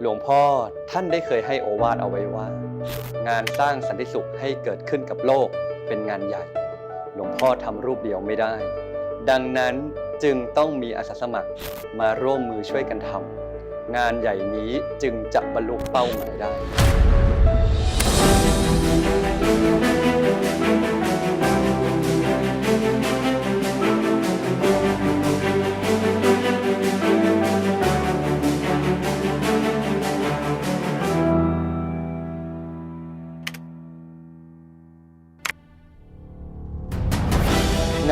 หลวงพ่อท่านได้เคยให้โอวาทเอาไว้ว่า งานสร้างสันติสุขให้เกิดขึ้นกับโลกเป็นงานใหญ่ หลวงพ่อทำรูปเดียวไม่ได้ ดังนั้นจึงต้องมีอาสาสมัครมาร่วมมือช่วยกันทำงานใหญ่นี้จึงจะบรรลุเป้าหมายได้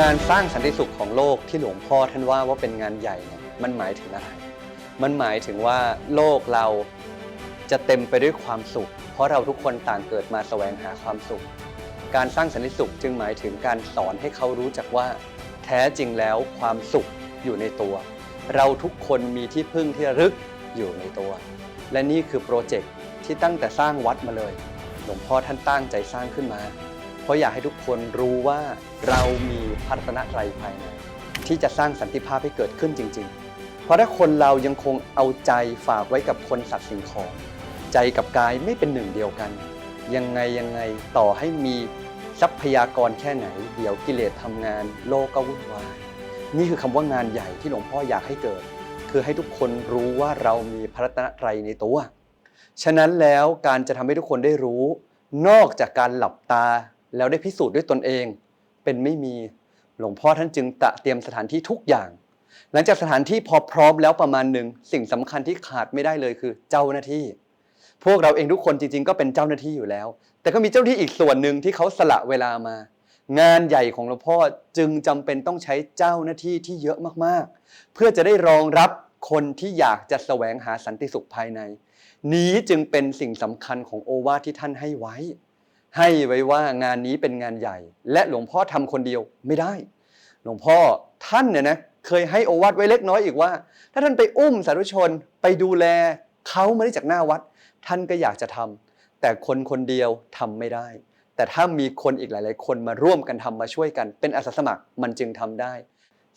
งานสร้างสันติสุขของโลกที่หลวงพ่อท่านว่าว่าเป็นงานใหญ่เนี่ยมันหมายถึงอะไร มันหมายถึงว่าโลกเราจะเต็มไปด้วยความสุข เพราะเราทุกคนต่างเกิดมาแสวงหาความสุข การสร้างสันติสุขจึงหมายถึงการสอนให้เขารู้จักว่า แท้จริงแล้วความสุขอยู่ในตัว เราทุกคนมีที่พึ่งที่รึกอยู่ในตัว และนี่คือโปรเจกต์ที่ตั้งแต่สร้างวัดมาเลย หลวงพ่อท่านตั้งใจสร้างขึ้นมา เพราะอยากให้ทุกคนรู้ว่าเรามีพระรัตนตรัยภายในที่จะสร้างสันติภาพให้เกิดขึ้นจริง ๆ เพราะถ้าคนเรายังคงเอาใจฝากไว้กับคนสัตว์สิ่งของ ใจกับกายไม่เป็นหนึ่งเดียวกัน ยังไงยังไงต่อให้มีทรัพยากรแค่ไหน เดี๋ยวกิเลสทำงานโลกก็วุ่นวายนี่คือคำว่างานใหญ่ที่หลวงพ่ออยากให้เกิด คือให้ทุกคนรู้ว่าเรามีพระรัตนตรัยในตัว ฉะนั้นแล้วการจะทำให้ทุกคนได้รู้ นอกจากการหลับตา แล้วได้พิสูจน์ด้วยตนเอง เป็นไม่มีหลวงพ่อท่านจึงตระเตรียมสถานที่ทุกอย่าง หลังจากสถานที่พอพร้อมแล้วประมาณหนึ่งสิ่งสำคัญที่ขาดไม่ได้เลยคือเจ้าหน้าที่ พวกเราเองทุกคนจริงๆ ก็เป็นเจ้าหน้าที่อยู่แล้ว แต่ก็มีเจ้าหน้าที่อีกส่วนหนึ่งที่เขาสละเวลามา งานใหญ่ของหลวงพ่อจึงจำเป็นต้องใช้เจ้าหน้าที่ที่เยอะมากๆ เพื่อจะได้รองรับคนที่อยากจะแสวงหาสันติสุขภายใน นี้จึงเป็นสิ่งสำคัญของโอวาทที่ท่านให้ไว้ ให้ไว้ว่างานนี้เป็นงานใหญ่ และหลวงพ่อทำคนเดียวไม่ได้ หลวงพ่อท่านเนี่ยนะเคยให้โอวาทไว้เล็กน้อยอีกว่า ถ้าท่านไปอุ้มสาธุชนไปดูแลเขาไมาได้จากหน้าวัด ท่านก็อยากจะทำแต่คนคนเดียวทำไม่ได้ แต่ถ้ามีคนอีกหลาย ๆ คนมาร่วมกันทำมาช่วยกัน เป็นอาสาสมัครมันจึงทำได้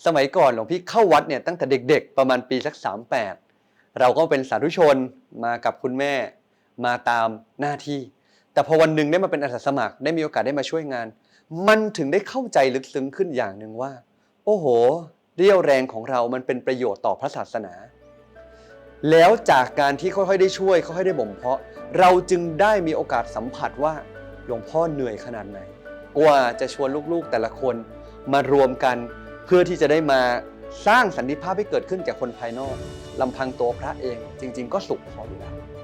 สมัยก่อนหลวงพี่เข้าวัดเนี่ยตั้งแต่เด็ก ๆ ประมาณปีสักสามแปดเราก็เป็นสาธุชนมากับคุณแม่ มาตามหน้าที่ แต่พอวันหนึ่งได้มาเป็นอาสาสมัครได้มีโอกาสได้มาช่วยงาน มันถึงได้เข้าใจลึกซึ้งขึ้นอย่างหนึ่งว่า โอ้โห เรี่ยวแรงของเรามันเป็นประโยชน์ต่อพระศาสนา แล้วจากการที่ค่อยๆได้ช่วยค่อยๆได้บ่มเพาะ เราจึงได้มีโอกาสสัมผัสว่าหลวงพ่อเหนื่อยขนาดไหน กว่าจะชวนลูกๆแต่ละคนมารวมกันเพื่อที่จะได้มาสร้างสันติภาพให้เกิดขึ้นแก่คนภายนอกลำพังตัวพระเองจริง ๆ ก็สุขพออยู่แล้ว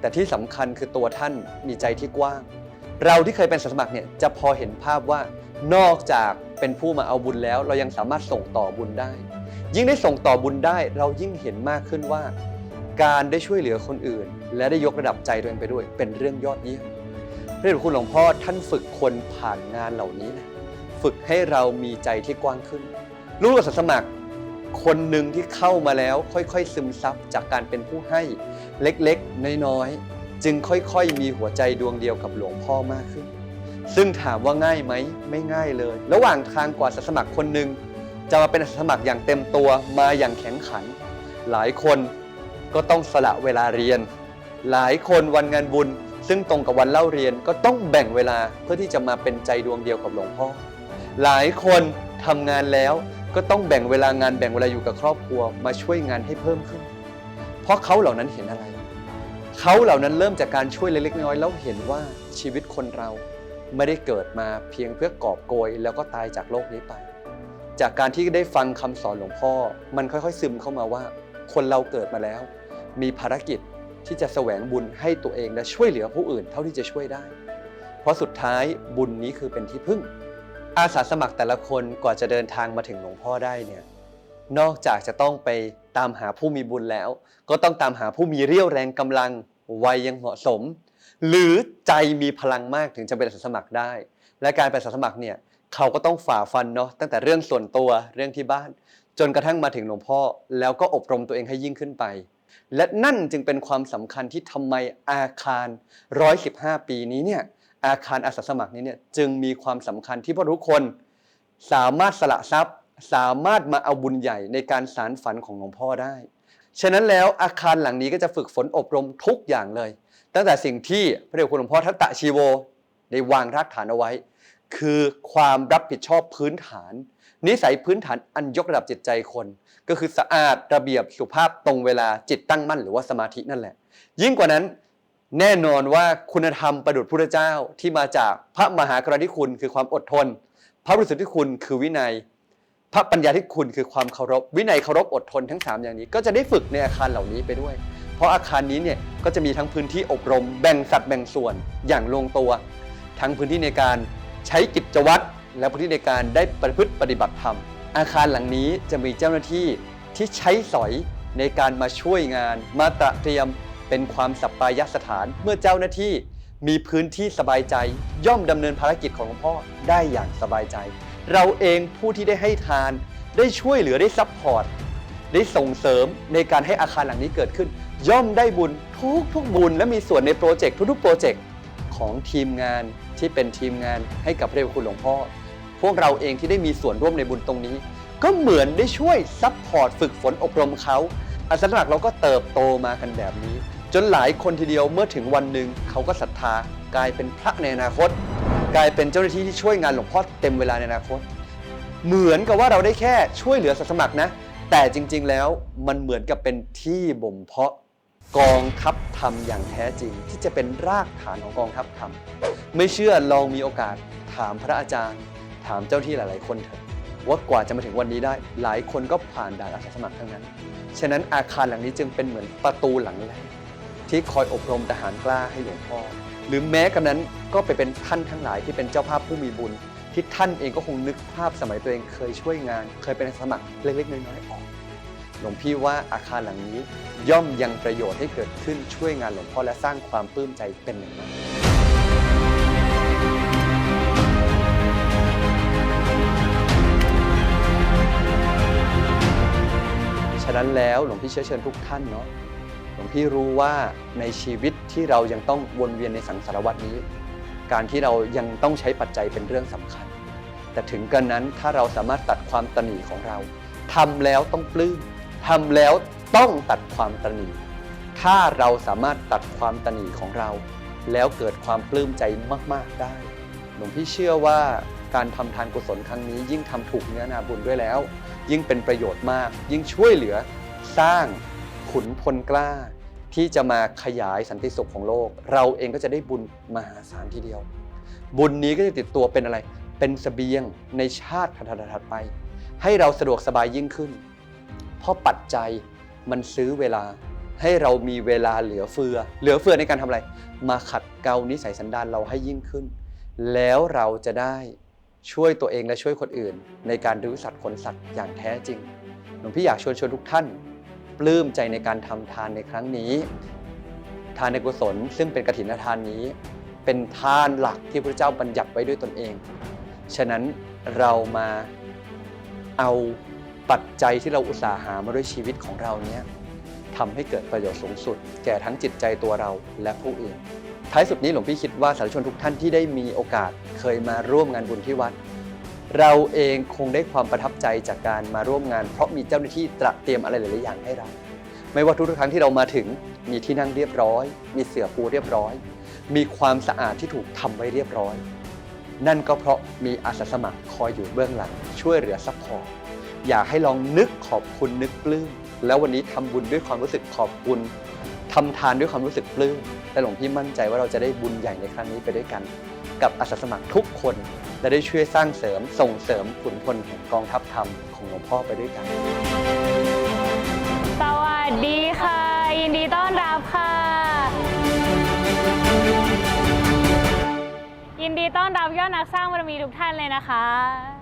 แต่ที่สำคัญคือตัวท่านมีใจที่กว้าง เราที่เคยเป็นสาสมัครเนี่ยจะพอเห็นภาพว่านอกจากเป็นผู้มาเอาบุญแล้ว เรายังสามารถส่งต่อบุญได้ ยิ่งได้ส่งต่อบุญได้ เรายิ่งเห็นมากขึ้นว่า การได้ช่วยเหลือคนอื่น และได้ยกระดับใจตัวเองไปด้วย เป็นเรื่องยอดเยี่ยมพระเดชคุณหลวงพ่อท่านฝึกคนผ่านงานเหล่านี้นะฝึกให้เรามีใจที่กว้างขึ้น รู้อาสาสมัคร คนหนึ่งที่เข้ามาแล้วค่อยๆ ซึมซับจากการเป็นผู้ให้เล็กๆ น้อยๆ จึงค่อยๆ มีหัวใจดวงเดียวกับหลวงพ่อมากขึ้น ซึ่งถามว่าง่ายไหมไม่ง่ายเลย ระหว่างทางกว่าสมัครคนหนึ่งจะมาเป็นอาสาสมัครอย่างเต็มตัวมาอย่างแข็งขัน หลายคนก็ต้องสละเวลาเรียน หลายคนวันงานบุญ ซึ่งตรงกับวันเล่าเรียนก็ต้องแบ่งเวลาเพื่อที่จะมาเป็นใจดวงเดียวกับหลวงพ่อ หลายคนทำงานแล้ว ก็ต้องแบ่งเวลางานแบ่งเวลาอยู่กับครอบครัวมาช่วยงานให้เพิ่มขึ้น เพราะเขาเหล่านั้นเห็นอะไร เขาเหล่านั้นเริ่มจากการช่วยเล็กๆน้อยๆแล้วเห็นว่าชีวิตคนเราไม่ได้เกิดมาเพียงเพื่อกอบโกยแล้วก็ตายจากโลกนี้ไป จากการที่ได้ฟังคำสอนหลวงพ่อ มันค่อยๆซึมเข้ามาว่า คนเราเกิดมาแล้ว มีภารกิจที่จะแสวงบุญให้ตัวเองและช่วยเหลือผู้อื่นเท่าที่จะช่วยได้ เพราะสุดท้ายบุญนี้คือเป็นที่พึ่ง อาสาสมัครแต่ละคนกว่าจะเดินทางมาถึงหลวงพ่อได้เนี่ยนอกจากจะต้องไปตามหาผู้มีบุญแล้ว ก็ต้องตามหาผู้มีเรี่ยวแรงกำลังวัยยังเหมาะสม หรือใจมีพลังมากถึงจะเป็นอาสาสมัครได้ และการเป็นอาสาสมัครเนี่ยเขาก็ต้องฝ่าฟันเนาะตั้งแต่เรื่องส่วนตัวเรื่องที่บ้าน จนกระทั่งมาถึงหลวงพ่อ แล้วก็อบรมตัวเองให้ยิ่งขึ้นไป และนั่นจึงเป็นความสำคัญที่ทำไมอาคาร 115 ปีนี้เนี่ย อาคารอาสาสมัครนี้เนี่ยจึงมีความสำคัญที่พวกเราทุกคนสามารถสละทรัพย์ สามารถมาเอาบุญใหญ่ในการสารฝันของหลวงพ่อได้ ฉะนั้นแล้วอาคารหลังนี้ก็จะฝึกฝนอบรมทุกอย่างเลย ตั้งแต่สิ่งที่พระเดชคุณหลวงพ่อทัตตะชีโวได้วางรากฐานเอาไว้ คือความรับผิดชอบพื้นฐาน นิสัยพื้นฐานอันยกระดับจิตใจคน ก็คือสะอาดระเบียบสุภาพตรงเวลาจิตตั้งมั่นหรือว่าสมาธินั่นแหละ ยิ่งกว่านั้น แน่นอนว่าคุณธรรมประดุจพุทธเจ้าที่มาจากพระมหากรุณาธิคุณคือความอดทน พระบริสุทธิคุณคือวินัย พระปัญญาที่คุณคือความเคารพ วินัยเคารพอดทนทั้ง 3 อย่างนี้ ก็จะได้ฝึกในอาคารเหล่านี้ไปด้วย เพราะอาคารนี้เนี่ยก็จะมีทั้งพื้นที่อบรม แบ่งสัดแบ่งส่วนอย่างลงตัว ทั้งพื้นที่ในการใช้กิจวัตรและพื้นที่ในการได้ประพฤติปฏิบัติธรรม อาคารหลังนี้จะมีเจ้าหน้าที่ที่ใช้สอยในการมาช่วยงาน มาตระเตรียม เป็นความสัปปายสถาน เมื่อเจ้าหน้าที่มีพื้นที่สบายใจ ย่อมดำเนินภารกิจของหลวงพ่อได้อย่างสบายใจ เราเองผู้ที่ได้ให้ทาน ได้ช่วยเหลือได้ซัพพอร์ตได้ส่งเสริมในการให้อาคารหลังนี้เกิดขึ้น ย่อมได้บุญทุกทุกบุญ และมีส่วนในโปรเจกต์ทุกๆโปรเจกต์ของทีมงานที่เป็นทีมงานให้กับพระเดชคุณหลวงพ่อ พวกเราเองที่ได้มีส่วนร่วมในบุญตรงนี้ ก็เหมือนได้ช่วยซัพพอร์ตฝึกฝนอบรมเขาอาสาสมัครเราก็เติบโตมากันแบบนี้ จนหลายคนทีเดียวเมื่อถึงวันหนึ่งเขาก็ศรัทธากลายเป็นพระในอนาคต กลายเป็นเจ้าหน้าที่ที่ช่วยงานหลวงพ่อเต็มเวลาในอนาคต เหมือนกับว่าเราได้แค่ช่วยเหลือสสมัครนะ แต่จริง ๆ แล้วมันเหมือนกับเป็นที่บ่มเพาะกองทัพธรรมอย่างแท้จริง ที่จะเป็นรากฐานของกองทัพธรรม ไม่เชื่อลองมีโอกาสถามพระอาจารย์ ถามเจ้าที่หลาย ๆ คนเถอะว่ากว่าจะมาถึงวันนี้ได้ หลายคนก็ผ่านด่านอาสาสมัครทั้งนั้น ฉะนั้นอาคารหลังนี้จึงเป็นเหมือนประตูหลังแรก ที่คอยอบรมทหารกล้าให้หลวงพ่อ หรือแม้กระนั้นก็ไปเป็นท่านทั้งหลายที่เป็นเจ้าภาพผู้มีบุญ ที่ท่านเองก็คงนึกภาพสมัยตัวเองเคยช่วยงาน เคยเป็นสาสมัครเล็กๆน้อยๆออกหลวงพี่ว่าอาคารหลังนี้ย่อมยังประโยชน์ให้เกิดขึ้นช่วยงานหลวงพ่อและสร้างความปลื้มใจเป็นอย่างมากฉะนั้นแล้วหลวงพี่เชื้อเชิญทุกท่านเนาะ หลวงพี่รู้ว่าในชีวิตที่เรายังต้องวนเวียนในสังสารวัตนี้ การที่เรายังต้องใช้ปัจจัยเป็นเรื่องสำคัญ แต่ถึงกันนั้นถ้าเราสามารถตัดความตนีของเราทำแล้วต้องปลื้มทำแล้วต้องตัดความตนีถ้าเราสามารถตัดความตนีของเรา แล้วเกิดความปลื้มใจมาก ๆได้ หลวงพี่เชื่อว่าการทำทานกุศลครั้งนี้ ยิ่งทำถูกเนื้อนาบุญด้วยแล้ว ยิ่งเป็นประโยชน์มาก ยิ่งช่วยเหลือสร้าง ขุนพลกล้า ที่จะมาขยายสันติสุขของโลก เราเองก็จะได้บุญมหาศาลทีเดียว บุญนี้ก็จะติดตัวเป็นอะไร เป็นสเสบียงในชาติถัดๆไป ให้เราสะดวกสบายยิ่งขึ้น เพราะปัจจัยมันซื้อเวลาให้เรามีเวลาเหลือเฟือ เหลือเฟือในการทำอะไร มาขัดเกลานิสัยสันดานเราให้ยิ่งขึ้น แล้วเราจะได้ช่วยตัวเองและช่วยคนอื่น ในการรู้สัตว์คนสัตว์อย่างแท้จริง หลวงพี่อยากชวนชวนทุกท่าน ปลื้มใจในการทำทานในครั้งนี้ ทานในกุศล ซึ่งเป็นกฐินทานนี้ เป็นทานหลักที่พระเจ้าบัญญัติไว้ด้วยตนเอง ฉะนั้นเรามาเอาปัจจัยที่เราอุตสาห์หามาด้วยชีวิตของเราเนี้ยทำให้เกิดประโยชน์สูงสุด แก่ทั้งจิตใจตัวเราและผู้อื่น ท้ายสุดนี้หลวงพี่คิดว่าสาธุชนทุกท่านที่ได้มีโอกาสเคยมาร่วมงานบุญที่วัด เราเองคงได้ความประทับใจจากการมาร่วมงาน เพราะมีเจ้าหน้าที่ตระเตรียมอะไรหลายๆอย่างให้เรา ไม่ว่าทุกครั้งที่เรามาถึงมีที่นั่งเรียบร้อย มีเสื่อปูเรียบร้อย มีความสะอาดที่ถูกทำไว้เรียบร้อย นั่นก็เพราะมีอาสาสมัครคอยอยู่เบื้องหลัง ช่วยเหลือซัพพอร์ตอยากให้ลองนึกขอบคุณนึกปลื้มแล้ววันนี้ทำบุญด้วยความรู้สึกขอบคุณทำทานด้วยความรู้สึกปลื้มและหลวงพี่มั่นใจว่าเราจะได้บุญใหญ่ในครั้งนี้ไปด้วยกัน กับอาสาสมัครทุกคน และได้ช่วยสร้างเสริมส่งเสริมขุนพลแห่งกองทัพธรรมของหลวงพ่อไปด้วยกัน สวัสดีค่ะ ยินดีต้อนรับค่ะ ยินดีต้อนรับยอดนักสร้างบารมีทุกท่านเลยนะคะ